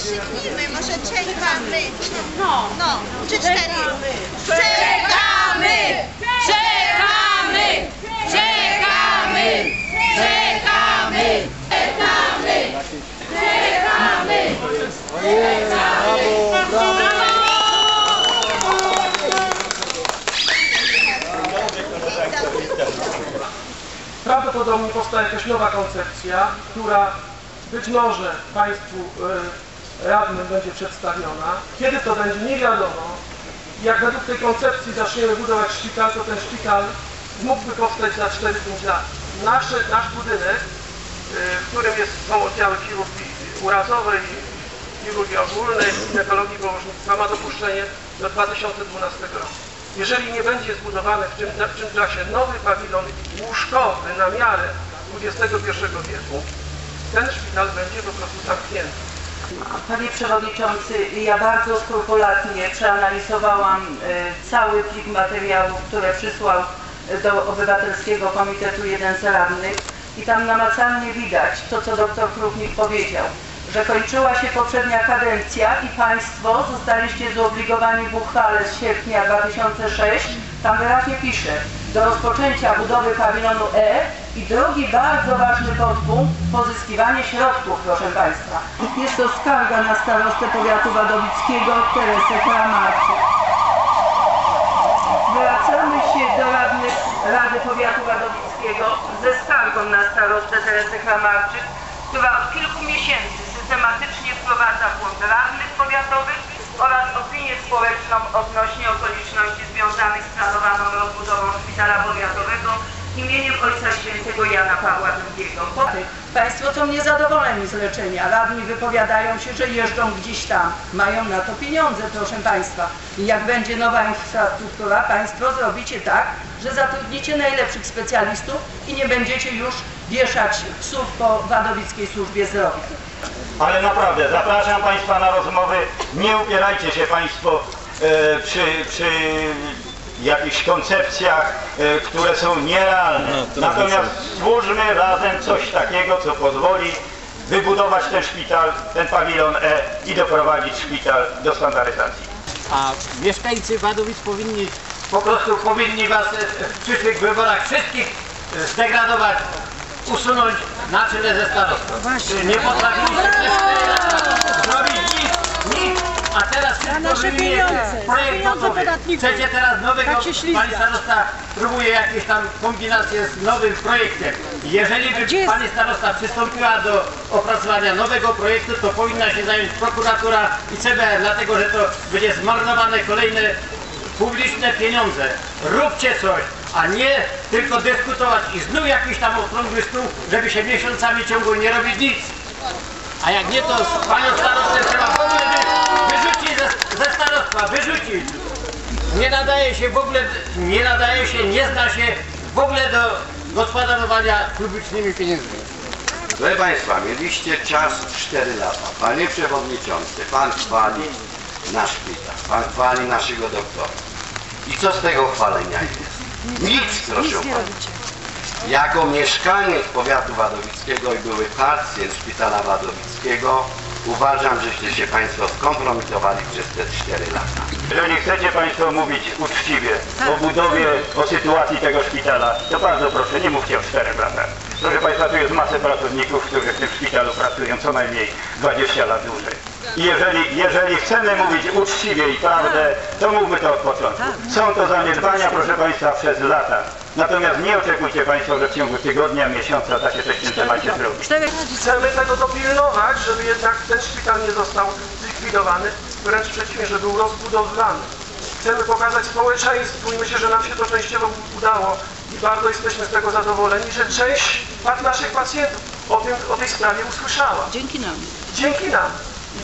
krzyknijmy, może czekamy. No, no, trzy, cztery. Czekamy! Czekamy! Czekamy! Czekamy! Czekamy! Prawdopodobnie powstaje jakaś nowa koncepcja, która być może Państwu e, radnym będzie przedstawiona. Kiedy to będzie, nie wiadomo. Jak według tej koncepcji zaczniemy budować szpital, to ten szpital mógłby powstać za 4-5 lat. Nasze, nasz budynek, e, w którym jest, są oddziały chirurgii urazowej, chirurgii ogólnej, ginekologii położnictwa, ma dopuszczenie do 2012 roku. Jeżeli nie będzie zbudowany w tym, w tym czasie nowy pawilon łóżkowy na miarę XXI wieku, ten szpital będzie po prostu zamknięty. Panie Przewodniczący, ja bardzo skrupulatnie przeanalizowałam e, cały plik materiałów, które przysłał do Obywatelskiego Komitetu jeden z radnych. I tam namacalnie widać to, co doktor Krupnik powiedział, że kończyła się poprzednia kadencja i Państwo zostaliście zobligowani w uchwale z sierpnia 2006, tam wyraźnie pisze, do rozpoczęcia budowy pawilonu E i drugi bardzo ważny podpunkt, pozyskiwanie środków, proszę Państwa. Jest to skarga na starostę powiatu wadowickiego Teresę Kramarczyk. Zwracamy się do radnych Rady Powiatu Wadowickiego ze skargą na starostę Teresę Kramarczyk, która od kilku miesięcy systematycznie wprowadza błąd radnych powiatowych oraz opinię społeczną odnośnie okoliczności związanych z planowaną rozbudową szpitala powiatowego imieniem Ojca Świętego Jana Pawła II. Państwo są niezadowoleni z leczenia. Radni wypowiadają się, że jeżdżą gdzieś tam. Mają na to pieniądze, proszę Państwa. I jak będzie nowa infrastruktura, Państwo zrobicie tak, że zatrudnicie najlepszych specjalistów i nie będziecie już wieszać psów po Wadowickiej Służbie Zdrowia. Ale naprawdę, zapraszam Państwa na rozmowy. Nie upierajcie się Państwo e, przy, przy jakichś koncepcjach, e, które są nierealne. Natomiast stwórzmy razem coś takiego, co pozwoli wybudować ten szpital, ten pawilon E i doprowadzić szpital do standaryzacji. A mieszkańcy Wadowic powinni, po prostu powinni was e, w przyszłych wyborach wszystkich e, zdegradować, usunąć na czele ze starostą. Nie potrafiliście przez 4 lata zrobić nic, nic, a teraz wszystko wyjmiecie. Projekt gotowy. Chcecie teraz nowego, pani starosta próbuje jakieś tam kombinacje z nowym projektem. Jeżeli by pani starosta przystąpiła do opracowania nowego projektu, to powinna się zająć prokuratura i CBR, dlatego że to będzie zmarnowane kolejne publiczne pieniądze. Róbcie coś, a nie tylko dyskutować i znów jakiś tam okrągły stół, żeby się miesiącami ciągło nie robić nic. A jak nie, to z panią starostę trzeba w ogóle starostwa, wyrzucić. Nie nadaje się w ogóle, nie nadaje się, nie zna się w ogóle do gospodarowania publicznymi pieniędzmi. Proszę Państwa, mieliście czas 4 lata. Panie Przewodniczący, Pan chwali nasz szpital, Pan chwali naszego doktora. I co z tego chwalenia jest? Nic, proszę Pana. Jako mieszkaniec powiatu wadowickiego i były pacjent szpitala wadowickiego uważam, żeście się Państwo skompromitowali przez te 4 lata. Jeżeli chcecie Państwo mówić uczciwie o budowie, o sytuacji tego szpitala, to bardzo proszę, nie mówcie o 4 latach. Proszę Państwa, tu jest masę pracowników, którzy w tym szpitalu pracują co najmniej 20 lat dłużej. I jeżeli, jeżeli chcemy mówić uczciwie i prawdę, to mówmy to od początku. Są to zaniedbania, proszę Państwa, przez lata. Natomiast nie oczekujcie Państwo, że w ciągu tygodnia, miesiąca da się coś w tym temacie zrobić. Chcemy tego dopilnować, żeby jednak ten szpital nie został zlikwidowany, wręcz przeciwnie, żeby był rozbudowany. Chcemy pokazać społeczeństwu i myślę, że nam się to częściowo udało i bardzo jesteśmy z tego zadowoleni, że część naszych pacjentów o, tym, o tej sprawie usłyszała. Dzięki nam. Dzięki nam.